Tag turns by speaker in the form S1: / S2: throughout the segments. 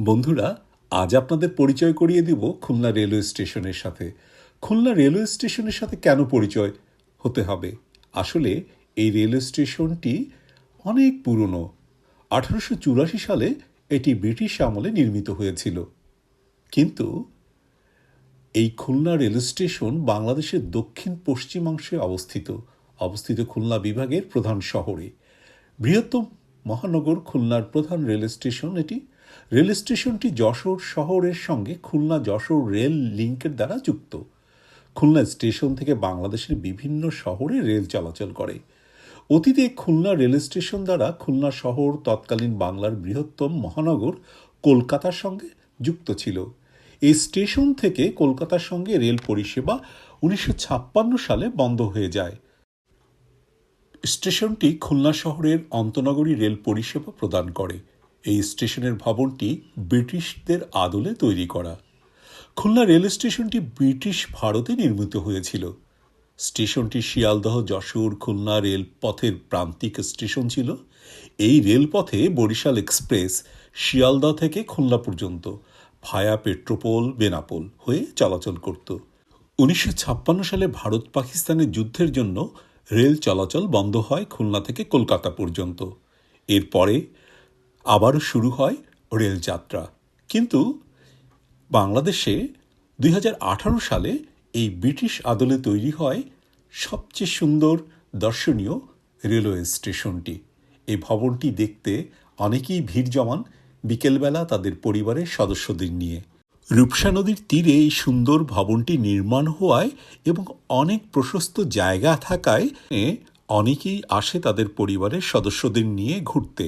S1: বন্ধুরা, আজ আপনাদের পরিচয় করিয়ে দিব খুলনা রেলওয়ে স্টেশনের সাথে। খুলনা রেলওয়ে স্টেশনের সাথে কেন পরিচয় হতে হবে? আসলে এই রেলওয়ে স্টেশনটি অনেক পুরনো। আঠারোশো চুরাশি সালে এটি ব্রিটিশ আমলে নির্মিত হয়েছিল। কিন্তু এই খুলনা রেল স্টেশন বাংলাদেশের দক্ষিণ পশ্চিমাংশে অবস্থিত। অবস্থিত খুলনা বিভাগের প্রধান শহরে। বৃহত্তম মহানগর খুলনার প্রধান রেল স্টেশন এটি। রেল স্টেশনটি যশোর শহরের সঙ্গে খুলনা যশোর রেল লিঙ্কের দ্বারা যুক্ত। খুলনা স্টেশন থেকে বাংলাদেশের বিভিন্ন শহরে রেল চলাচল করে। অতীতে খুলনা রেল স্টেশন দ্বারা খুলনা শহর, তৎকালীন বাংলার বৃহত্তম মহানগর কলকাতার সঙ্গে যুক্ত ছিল। এই স্টেশন থেকে কলকাতার সঙ্গে রেল পরিষেবা উনিশশো ছাপ্পান্ন সালে বন্ধ হয়ে যায়। স্টেশনটি খুলনা শহরের অন্তনগরী রেল পরিষেবা প্রদান করে। এই স্টেশনের ভবনটি ব্রিটিশদের আদলে তৈরি করা। খুলনা রেল স্টেশনটি ব্রিটিশ ভারতে নির্মিত হয়েছিল। স্টেশনটি শিয়ালদহ, যশোর, খুলনা রেল পথের প্রান্তিক স্টেশন ছিল। এই রেলপথে বরিশাল এক্সপ্রেস শিয়ালদহ থেকে খুলনা পর্যন্ত ভায়া পেট্রোপোল, বেনাপোল হয়ে চলাচল করত। উনিশশো ছাপ্পান্ন সালে ভারত পাকিস্তানের যুদ্ধের জন্য রেল চলাচল বন্ধ হয় খুলনা থেকে কলকাতা পর্যন্ত। এরপরে আবারও শুরু হয় রেলযাত্রা কিন্তু বাংলাদেশে দুই হাজার আঠারো সালে এই ব্রিটিশ আদলে তৈরি হয় সবচেয়ে সুন্দর দর্শনীয় রেলওয়ে স্টেশনটি। এই ভবনটি দেখতে অনেকেই ভিড় জমান, বিকেলবেলা তাদের পরিবারের সদস্যদের নিয়ে। রূপসা নদীর তীরে এই সুন্দর ভবনটি নির্মাণ হওয়ায় এবং অনেক প্রশস্ত জায়গা থাকায় অনেকেই আসে তাদের পরিবারের সদস্যদের নিয়ে ঘুরতে।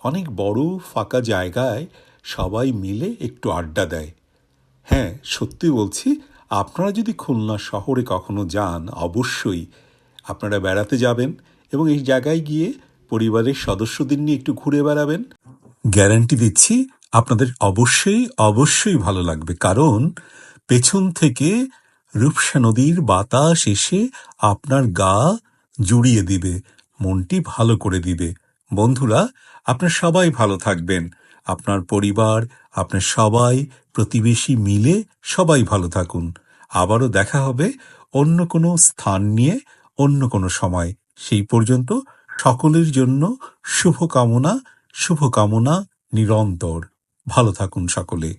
S1: অনেক বড় ফাঁকা জায়গায় সবাই মিলে একটু আড্ডা দেয়। হ্যাঁ সত্যি বলছি, আপনারা যদি খুলনা শহরে কখনো যান, অবশ্যই আপনারা বেড়াতে যাবেন এবং এই জায়গায় গিয়ে পরিবারের সদস্যদের নিয়ে একটু ঘুরে বেড়াবেন। গ্যারান্টি দিচ্ছি আপনাদের অবশ্যই অবশ্যই ভালো লাগবে। কারণ পেছন থেকে রূপসা নদীর বাতাস এসে আপনার গা জুড়িয়ে দিবে, মনটি ভালো করে দিবে। বন্ধুরা, আপনার সবাই ভালো থাকবেন। আপনার পরিবার, আপনার সবাই, প্রতিবেশী মিলে সবাই ভালো থাকুন। আবারও দেখা হবে অন্য কোনো স্থান নিয়ে, অন্য কোনো সময়। সেই পর্যন্ত সকলের জন্য শুভকামনা শুভকামনা নিরন্তর। ভালো থাকুন সকলে।